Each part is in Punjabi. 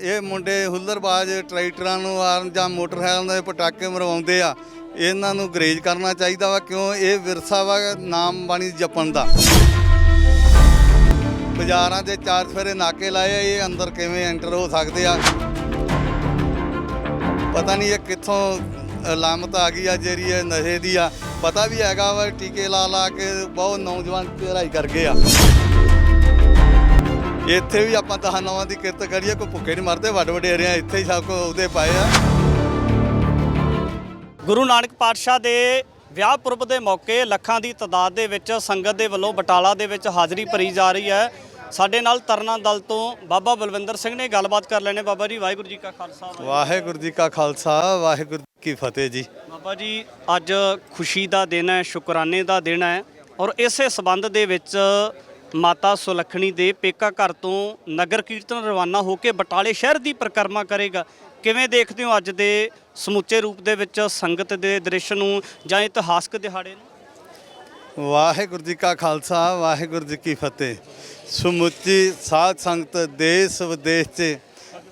ਇਹ ਮੁੰਡੇ ਹੁੱਲਰਬਾਜ਼ ਟਰੈਕਟਰਾਂ ਨੂੰ ਆਰਨ ਜਾਂ ਮੋਟਰਸਾਈਕਲ ਦੇ ਪਟਾਕੇ ਮਰਵਾਉਂਦੇ ਆ ਇਹਨਾਂ ਨੂੰ ਗਰੇਜ ਕਰਨਾ ਚਾਹੀਦਾ ਵਾ ਕਿਉਂ ਇਹ ਵਿਰਸਾ ਵਾ ਨਾਮ ਬਾਣੀ ਜਪਣ ਦਾ। ਬਾਜ਼ਾਰਾਂ ਦੇ ਚਾਰ ਫੇਰੇ ਨਾਕੇ ਲਾਏ ਆ, ਇਹ ਅੰਦਰ ਕਿਵੇਂ ਐਂਟਰ ਹੋ ਸਕਦੇ ਆ? ਪਤਾ ਨਹੀਂ ਇਹ ਕਿੱਥੋਂ ਲਾਮਤ ਆ ਗਈ ਆ ਜਿਹੜੀ ਇਹ ਨਸ਼ੇ ਦੀ ਆ। ਪਤਾ ਵੀ ਹੈਗਾ ਵਾ ਟੀਕੇ ਲਾ ਲਾ ਕੇ ਬਹੁਤ ਨੌਜਵਾਨ ਚੜਾਈ ਕਰ ਗਏ ਆ। ਇੱਥੇ ਵੀ ਆਪਾਂ ਦਹਾਂ ਨਵਾਂ ਦੀ ਕਿਰਤ ਕਰੀਏ ਕੋਈ ਭੁੱਖੇ ਨਹੀਂ ਮਰਦੇ ਵੱਡ ਵਡੇਰਿਆਂ ਇੱਥੇ ਹੀ ਸਭ ਕੋ ਉਹਦੇ ਪਾਏ ਆ। ਗੁਰੂ ਨਾਨਕ ਪਾਤਸ਼ਾਹ ਦੇ ਵਿਆਹ ਪੁਰਬ ਦੇ ਮੌਕੇ ਲੱਖਾਂ ਦੀ ਤਾਦਾਦ ਦੇ ਵਿੱਚ ਸੰਗਤ ਦੇ ਵੱਲੋਂ ਬਟਾਲਾ ਦੇ ਵਿੱਚ ਹਾਜ਼ਰੀ ਭਰੀ ਜਾ ਰਹੀ ਹੈ। ਸਾਡੇ ਨਾਲ ਤਰਨਾ ਦਲ ਤੋਂ ਬਾਬਾ ਬਲਵਿੰਦਰ ਸਿੰਘ ਨੇ ਗੱਲਬਾਤ ਕਰ ਲੈਣੇ। ਬਾਬਾ ਜੀ ਵਾਹਿਗੁਰੂ ਜੀ ਕਾ ਖਾਲਸਾ ਵਾਹਿਗੁਰੂ ਜੀ ਕਾ ਖਾਲਸਾ ਵਾਹਿਗੁਰੂ ਕੀ ਫਤਿਹ ਜੀ। ਬਾਬਾ ਜੀ ਅੱਜ ਖੁਸ਼ੀ ਦਾ ਦਿਨ ਹੈ ਸ਼ੁਕਰਾਨੇ ਦਾ ਦਿਨ ਹੈ ਔਰ ਇਸੇ ਸਬੰਧ ਦੇ ਵਿੱਚ ਮਾਤਾ ਸੁਲੱਖਣੀ ਦੇ ਪੇਕਾ ਘਰ ਤੋਂ ਨਗਰ ਕੀਰਤਨ ਰਵਾਨਾ ਹੋ ਕੇ ਬਟਾਲੇ ਸ਼ਹਿਰ ਦੀ ਪਰਿਕਰਮਾ ਕਰੇਗਾ। ਕਿਵੇਂ ਦੇਖਦੇ ਹੋ ਅੱਜ ਦੇ ਸਮੁੱਚੇ ਰੂਪ ਦੇ ਵਿੱਚ ਸੰਗਤ ਦੇ ਦ੍ਰਿਸ਼ ਨੂੰ ਜਾਂ ਇਤਿਹਾਸਕ ਦਿਹਾੜੇ ਨੂੰ? ਵਾਹਿਗੁਰੂ ਜੀ ਕਾ ਖਾਲਸਾ, ਵਾਹਿਗੁਰੂ ਜੀ ਕੀ ਫਤਿਹ। ਸਮੁੱਚੀ ਸਾਧ ਸੰਗਤ ਦੇਸ਼ ਵਿਦੇਸ਼ 'ਚ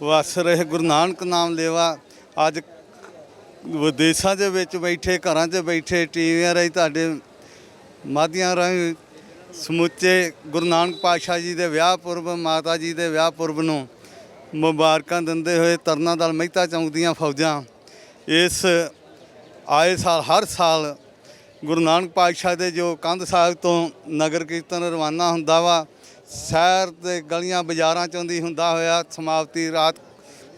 ਵਸ ਰਹੇ ਗੁਰੂ ਨਾਨਕ ਨਾਮ ਲੇਵਾ। ਅੱਜ ਵਿਦੇਸ਼ਾਂ ਦੇ ਵਿੱਚ ਬੈਠੇ, ਘਰਾਂ 'ਚ ਬੈਠੇ, ਟੀਵੀਆਂ ਰਾਹੀਂ ਤੁਹਾਡੇ ਮਾਧਿਅਮਾਂ ਰਾਹੀਂ ਸਮੁੱਚੇ ਗੁਰੂ ਨਾਨਕ ਪਾਤਸ਼ਾਹ ਜੀ ਦੇ ਵਿਆਹ ਪੁਰਬ, ਮਾਤਾ ਜੀ ਦੇ ਵਿਆਹ ਪੁਰਬ ਨੂੰ ਮੁਬਾਰਕਾਂ ਦਿੰਦੇ ਹੋਏ ਤਰਨਾ ਦਲ ਮਹਿਤਾ ਚੌਂਕ ਦੀਆਂ ਫੌਜਾਂ ਇਸ ਆਏ ਸਾਲ, ਹਰ ਸਾਲ ਗੁਰੂ ਨਾਨਕ ਪਾਤਸ਼ਾਹ ਦੇ ਜੋ ਕੰਧ ਸਾਹਿਬ ਤੋਂ ਨਗਰ ਕੀਰਤਨ ਰਵਾਨਾ ਹੁੰਦਾ ਵਾ ਸ਼ਹਿਰ ਦੇ ਗਲੀਆਂ ਬਾਜ਼ਾਰਾਂ ਚੋਂ ਦੀ ਹੁੰਦਾ ਹੋਇਆ ਸਮਾਪਤੀ ਰਾਤ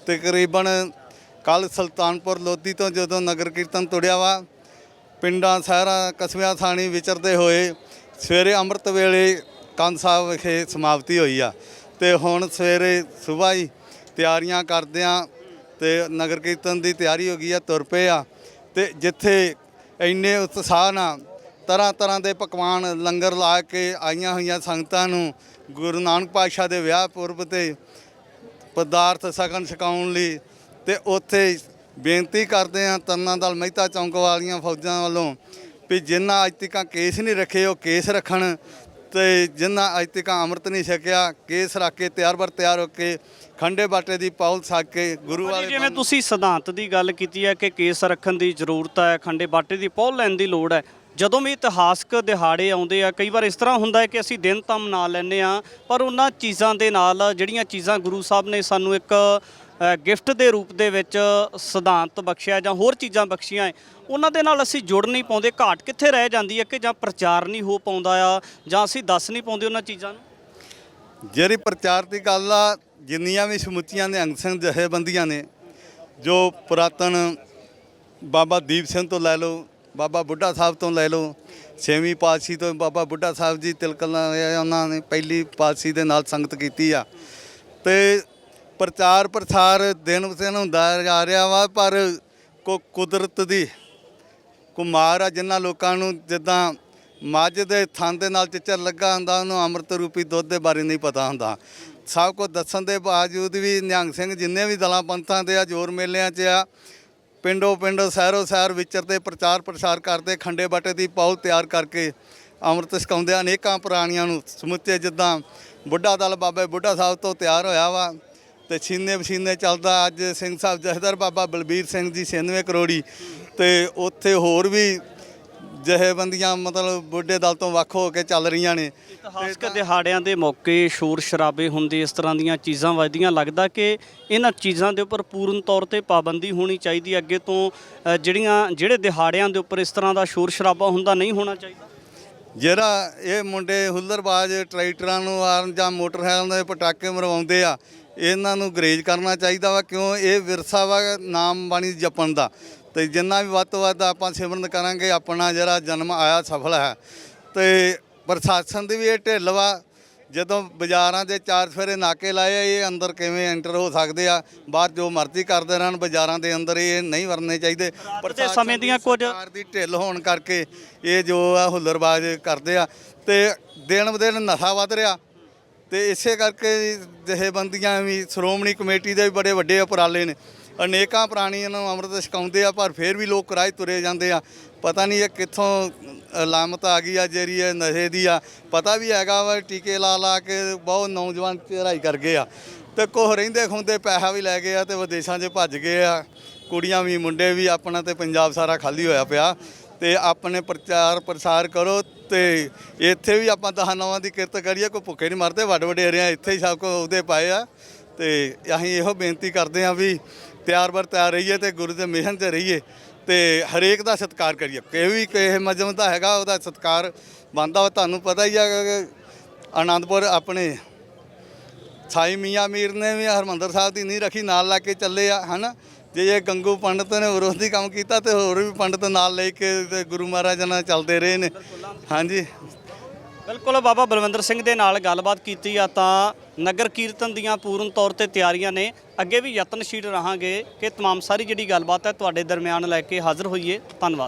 ਤਕਰੀਬਨ ਕੱਲ ਸੁਲਤਾਨਪੁਰ ਲੋਧੀ ਤੋਂ ਜਦੋਂ ਨਗਰ ਕੀਰਤਨ ਤੁੜਿਆ ਵਾ, ਪਿੰਡਾਂ, ਸ਼ਹਿਰਾਂ, ਕਸਬਿਆਂ ਥਾਣੀ ਵਿਚਰਦੇ ਹੋਏ ਸਵੇਰੇ ਅੰਮ੍ਰਿਤ ਵੇਲੇ ਕੰਧ ਸਾਹਿਬ ਵਿਖੇ ਸਮਾਪਤੀ ਹੋਈ ਆ ਤੇ ਹੁਣ ਸਵੇਰੇ ਸਵੇਰ ਹੀ ਤਿਆਰੀਆਂ ਕਰਦਿਆਂ ਤੇ ਨਗਰ ਕੀਰਤਨ ਦੀ ਤਿਆਰੀ ਹੋ ਗਈ ਆ, ਤੁਰ ਪਏ ਆ ਤੇ ਜਿੱਥੇ ਇੰਨੇ ਉਤਸ਼ਾਹ ਨਾਲ ਤਰ੍ਹਾਂ ਤਰ੍ਹਾਂ ਦੇ ਪਕਵਾਨ ਲੰਗਰ ਲਾ ਕੇ ਆਈਆਂ ਹੋਈਆਂ ਸੰਗਤਾਂ ਨੂੰ ਗੁਰੂ ਨਾਨਕ ਪਾਤਸ਼ਾਹ ਦੇ ਵਿਆਹ ਪੁਰਬ ਤੇ ਪਦਾਰਥ ਸਗਨ ਛਕਾਉਣ ਲਈ ਤੇ ਉੱਥੇ ਬੇਨਤੀ ਕਰਦੇ ਆ ਤਰਨਾ ਦਲ ਮਹਿਤਾ ਚੌਂਕ ਵਾਲੀਆਂ ਫੌਜਾਂ ਵੱਲੋਂ ਵੀ ਜਿਨ੍ਹਾਂ ਅੱਜ ਤੱਕ ਕੇਸ ਨਹੀਂ ਰੱਖੇ ਉਹ ਕੇਸ ਰੱਖਣ ਤੇ ਜਿਨ੍ਹਾਂ ਅੱਜ ਤੱਕ ਅੰਮ੍ਰਿਤ ਨਹੀਂ ਛਕਿਆ ਕੇਸ ਰੱਖ ਕੇ ਤਿਆਰ ਬਰ ਤਿਆਰ ਹੋ ਕੇ ਖੰਡੇ ਬਾਟੇ ਦੀ ਪੌਲ ਛਕ ਕੇ ਗੁਰੂ ਵਾਲੇ ਜਿਵੇਂ ਤੁਸੀਂ ਸਿਧਾਂਤ ਦੀ ਗੱਲ ਕੀਤੀ ਹੈ ਕਿ ਕੇਸ ਰੱਖਣ ਦੀ ਜ਼ਰੂਰਤ ਹੈ ਖੰਡੇ ਬਾਟੇ ਦੀ ਪੌਲ ਲੈਣ ਦੀ ਲੋੜ ਹੈ ਜਦੋਂ ਵੀ ਇਤਿਹਾਸਕ ਦਿਹਾੜੇ ਆਉਂਦੇ ਆ ਕਈ ਵਾਰ ਇਸ ਤਰ੍ਹਾਂ ਹੁੰਦਾ ਹੈ ਕਿ ਅਸੀਂ ਦਿਨ ਤਾਂ ਮਨਾ ਲੈਂਦੇ ਆ ਪਰ ਉਹਨਾਂ ਚੀਜ਼ਾਂ ਦੇ ਨਾਲ ਜਿਹੜੀਆਂ ਚੀਜ਼ਾਂ ਗੁਰੂ ਸਾਹਿਬ ਨੇ ਸਾਨੂੰ ਇੱਕ ਗਿਫਟ ਦੇ ਰੂਪ ਦੇ ਵਿੱਚ ਸਿਧਾਂਤ ਬਖਸ਼ਿਆ ਜਾਂ ਹੋਰ ਚੀਜ਼ਾਂ ਬਖਸ਼ੀਆਂ ਹੈ, ਉਹਨਾਂ ਦੇ ਨਾਲ ਅਸੀਂ ਜੁੜ ਨਹੀਂ ਪਾਉਂਦੇ। ਘਾਟ ਕਿੱਥੇ ਰਹਿ ਜਾਂਦੀ ਹੈ ਕਿ ਜਾਂ ਪ੍ਰਚਾਰ ਨਹੀਂ ਹੋ ਪਾਉਂਦਾ ਆ ਜਾਂ ਅਸੀਂ ਦੱਸ ਨਹੀਂ ਪਾਉਂਦੇ ਉਹਨਾਂ ਚੀਜ਼ਾਂ ਨੂੰ? ਜਿਹੜੀ ਪ੍ਰਚਾਰ ਦੀ ਗੱਲ ਆ ਜਿੰਨੀਆਂ ਵੀ ਸਮੁੱਚੀਆਂ ਨਿਹੰਗ ਸਿੰਘ ਜਥੇਬੰਦੀਆਂ ਨੇ ਜੋ ਪੁਰਾਤਨ ਬਾਬਾ ਦੀਪ ਸਿੰਘ ਤੋਂ ਲੈ ਲਓ ਬਾਬਾ ਬੁੱਢਾ ਸਾਹਿਬ ਤੋਂ ਲੈ ਲਓ, ਛੇਵੀਂ ਪਾਤਸ਼ਾਹੀ ਤੋਂ ਬਾਬਾ ਬੁੱਢਾ ਸਾਹਿਬ ਜੀ ਤਿਲਕਣਾ ਉਹਨਾਂ ਨੇ ਪਹਿਲੀ ਪਾਤਸ਼ਾਹੀ ਦੇ ਨਾਲ ਸੰਗਤ ਕੀਤੀ ਆ। ਤੇ ਪ੍ਰਚਾਰ ਪ੍ਰਸਾਰ ਦਿਨ ਬਦਿਨ ਹੁੰਦਾ ਜਾ ਰਿਹਾ ਵਾ, ਪਰ ਕੋ ਕੁਦਰਤ ਦੀ ਕੁਮਾਰ ਆ ਜਿਨ੍ਹਾਂ ਲੋਕਾਂ ਨੂੰ ਜਿੱਦਾਂ ਮੱਝ ਦੇ ਥਣ ਦੇ ਨਾਲ ਚਿੱਚਰ ਲੱਗਾ ਹੁੰਦਾ, ਉਹਨੂੰ ਅੰਮ੍ਰਿਤ ਰੂਪੀ ਦੁੱਧ ਦੇ ਬਾਰੇ ਨਹੀਂ ਪਤਾ ਹੁੰਦਾ। ਸਭ ਕੁਝ ਦੱਸਣ ਦੇ ਬਾਵਜੂਦ ਵੀ ਨਿਹੰਗ ਸਿੰਘ ਜਿੰਨੇ ਵੀ ਦਲਾਂ ਪੰਥਾਂ ਦੇ ਆ, ਜੋਰ ਮੇਲਿਆਂ 'ਚ ਆ ਪਿੰਡੋ ਪਿੰਡ, ਸ਼ਹਿਰੋ ਸ਼ਹਿਰ ਵਿਚਰਦੇ ਪ੍ਰਚਾਰ ਪ੍ਰਸਾਰ ਕਰਦੇ ਖੰਡੇ ਬਾਟੇ ਦੀ ਪੌਲ ਤਿਆਰ ਕਰਕੇ ਅੰਮ੍ਰਿਤ ਛਕਾਉਂਦੇ ਆ ਅਨੇਕਾਂ ਪ੍ਰਾਣੀਆਂ ਨੂੰ ਸਮੁੱਚੇ ਜਿੱਦਾਂ ਬੁੱਢਾ ਦਲ ਬਾਬੇ ਬੁੱਢਾ ਸਾਹਿਬ ਤੋਂ ਤਿਆਰ ਹੋਇਆ ਵਾ ਤੇ ਛੀਨੇ ਪਸੀਨੇ ਚੱਲਦਾ ਅੱਜ ਸਿੰਘ ਸਾਹਿਬ ਜਥੇਦਾਰ ਬਾਬਾ ਬਲਬੀਰ ਸਿੰਘ ਜੀ 96 ਕਰੋੜੀ ਤੇ ਉੱਥੇ ਹੋਰ ਵੀ ਜਥੇਬੰਦੀਆਂ ਮਤਲਬ ਬੁੱਢੇ ਦਲ ਤੋਂ ਵੱਖ ਹੋ ਕੇ ਚੱਲ ਰਹੀਆਂ ਨੇ। ਇਤਿਹਾਸਕ ਦਿਹਾੜਿਆਂ ਦੇ ਮੌਕੇ ਸ਼ੋਰ ਸ਼ਰਾਬੇ ਹੁੰਦੇ ਇਸ ਤਰ੍ਹਾਂ ਦੀਆਂ ਚੀਜ਼ਾਂ ਵੱਜਦੀਆਂ। ਲੱਗਦਾ ਕਿ ਇਹਨਾਂ ਚੀਜ਼ਾਂ ਦੇ ਉੱਪਰ ਪੂਰਨ ਤੌਰ ਤੇ ਪਾਬੰਦੀ ਹੋਣੀ ਚਾਹੀਦੀ ਹੈ। ਅੱਗੇ ਤੋਂ ਅ, ਜਿਹੜੀਆਂ ਜਿਹੜੇ ਦਿਹਾੜਿਆਂ ਦੇ ਉੱਪਰ ਇਸ ਤਰ੍ਹਾਂ ਦਾ ਸ਼ੋਰ ਸ਼ਰਾਬਾ ਹੁੰਦਾ ਨਹੀਂ ਹੋਣਾ ਚਾਹੀਦਾ। ਜਿਹੜਾ ਇਹ ਮੁੰਡੇ ਹੁੱਲਰਬਾਜ਼ ਟਰੈਕਟਰਾਂ ਨੂੰ ਆਰਨ ਜਾਂ ਮੋਟਰਸਾਈਕਲਾਂ ਦੇ ਪਟਾਕੇ ਮਰਵਾਉਂਦੇ ਆ ਇਹਨਾਂ ਨੂੰ ਗਰੇਜ ਕਰਨਾ ਚਾਹੀਦਾ ਵਾ। ਕਿਉਂ? ਇਹ ਵਿਰਸਾ ਵਾ ਨਾਮ ਬਾਣੀ ਜਪਣ ਦਾ। ਤੇ ਜਿੰਨਾ ਵੀ ਵੱਧ ਤੋਂ ਵੱਧ ਆਪਾਂ ਸਿਮਰਨ ਕਰਾਂਗੇ ਆਪਣਾ ਜਿਹੜਾ ਜਨਮ ਆਇਆ ਸਫਲ ਹੈ। ਤੇ ਪ੍ਰਸ਼ਾਸਨ ਦੀ ਵੀ ਇਹ ਢਿੱਲ ਵਾ ਜਦੋਂ ਬਾਜ਼ਾਰਾਂ ਦੇ ਚਾਰ ਫੇਰੇ ਨਾਕੇ ਲਾਏ ਆ, ਇਹ ਅੰਦਰ ਕਿਵੇਂ ਐਂਟਰ ਹੋ ਸਕਦੇ ਆ ਬਾਹਰ ਜੋ ਮਰਜ਼ੀ ਕਰਦੇ ਰਹਿਣ ਬਾਜ਼ਾਰਾਂ ਦੇ ਅੰਦਰ ਇਹ ਨਹੀਂ ਵਰਨੇ ਚਾਹੀਦੇ। ਦੇ ਸਮੇਂ ਦੀਆਂ ਕੁਝ- ਸਰਕਾਰ ਦੀ ਢਿੱਲ ਹੋਣ ਕਰਕੇ ਇਹ ਜੋ ਆ ਹੁੱਲਰਬਾਜ਼ ਕਰਦੇ ਆ ਤੇ ਦਿਨ ਬ ਦਿਨ ਨਸ਼ਾ ਵੱਧ ਰਿਹਾ। ਤੇ ਇਸੇ ਕਰਕੇ ਜਥੇਬੰਦੀਆਂ ਵੀ ਸ਼੍ਰੋਮਣੀ ਕਮੇਟੀ ਦੇ ਵੀ ਬੜੇ ਵੱਡੇ ਉਪਰਾਲੇ ਨੇ। ਅਨੇਕਾਂ ਪ੍ਰਾਣੀਆਂ ਨੂੰ ਅੰਮ੍ਰਿਤ ਛਕਾਉਂਦੇ ਆ, ਪਰ ਫਿਰ ਵੀ ਲੋਕ ਕਿਰਾਏ ਤੁਰੇ ਜਾਂਦੇ ਆ। ਪਤਾ ਨਹੀਂ ਇਹ ਕਿੱਥੋਂ ਅਲਾਮਤ ਆ ਗਈ ਆ, ਜਿਹੜੀ ਇਹ ਨਸ਼ੇ ਦੀ ਆ। ਪਤਾ ਵੀ ਹੈਗਾ ਵਾ, ਟੀਕੇ ਲਾ ਲਾ ਕੇ ਬਹੁਤ ਨੌਜਵਾਨ ਚੜਾਈ ਕਰ ਗਏ ਆ। ਤੇ ਕੋਹ ਰਹਿੰਦੇ ਖੁੰਦੇ ਪੈਸਾ ਵੀ ਲੈ ਗਏ ਆ ਤੇ ਵਿਦੇਸ਼ਾਂ 'ਚ ਭੱਜ ਗਏ ਆ। ਕੁੜੀਆਂ ਵੀ, ਮੁੰਡੇ ਵੀ ਆਪਣਾ ਤੇ ਪੰਜਾਬ ਸਾਰਾ ਖਾਲੀ ਹੋਇਆ ਪਿਆ। ਤੇ ਆਪਣੇ ਪ੍ਰਚਾਰ ਪ੍ਰਸਾਰ ਕਰੋ ਤੇ ਇੱਥੇ ਵੀ ਆਪਾਂ ਦਹਾਂ ਨਵਾਂ ਦੀ ਕਿਰਤ ਕਰੀਏ, ਕੋਈ ਭੁੱਖੇ ਨਹੀਂ ਮਰਦੇ ਵੱਡ ਵਡੇਰਿਆਂ ਇੱਥੇ ਹੀ ਸਭ ਕੋ ਉਹਦੇ ਪਾਏ ਆ। ਤੇ ਅਸੀਂ ਇਹੋ ਬੇਨਤੀ ਕਰਦੇ ਆ ਵੀ ਤਿਆਰ ਬਰ ਤਿਆਰ ਰਹੀਏ ਤੇ ਗੁਰੂ ਦੇ ਮਿਸ਼ਨ ਤੇ ਰਹੀਏ ਤੇ ਹਰੇਕ ਦਾ ਸਤਿਕਾਰ ਕਰੀਏ। ਕੋਈ ਵੀ ਕਿਸੇ ਮਜਮ ਦਾ ਹੈਗਾ, ਉਹਦਾ ਸਤਿਕਾਰ ਬੰਦਾ ਵਾ, ਤੁਹਾਨੂੰ ਪਤਾ ਹੀ ਆ ਕਿ ਆਨੰਦਪੁਰ ਆਪਣੇ ਸਾਈ ਮੀਆਂ ਮੀਰ ਨੇ ਵੀ ਹਰਮੰਦਰ ਸਾਹਿਬ ਦੀ ਨਹੀਂ ਰੱਖੀ, ਨਾਲ ਲਾ ਕੇ ਚੱਲੇ ਆ, ਹਨਾ? ਜੇ ਇਹ ਗੰਗੂ ਪੰਡਤ ਨੇ ਵਿਰੋਧੀ ਕੰਮ ਕੀਤਾ ਤੇ ਹੋਰ ਵੀ ਪੰਡਤ ਨਾਲ ਲੈ ਕੇ ਤੇ ਗੁਰੂ ਮਹਾਰਾਜ ਨਾਲ ਚੱਲਦੇ ਰਹੇ ਨੇ। ਹਾਂਜੀ। ਬਿਲਕੁਲ ਬਾਬਾ ਬਲਵਿੰਦਰ ਸਿੰਘ ਦੇ ਨਾਲ ਗੱਲਬਾਤ ਕੀਤੀ ਆ ਤਾਂ ਨਗਰ ਕੀਰਤਨ ਦੀਆਂ ਪੂਰਨ ਤੌਰ ਤੇ ਤਿਆਰੀਆਂ ਨੇ ਅੱਗੇ ਵੀ ਯਤਨਸ਼ੀਲ ਰਹਾਂਗੇ ਕਿ तमाम ਸਾਰੀ ਜਿਹੜੀ ਗੱਲਬਾਤ ਹੈ ਤੁਹਾਡੇ ਦਰਮਿਆਨ ਲੈ ਕੇ ਹਾਜ਼ਰ ਹੋਈਏ ਧੰਨਵਾਦ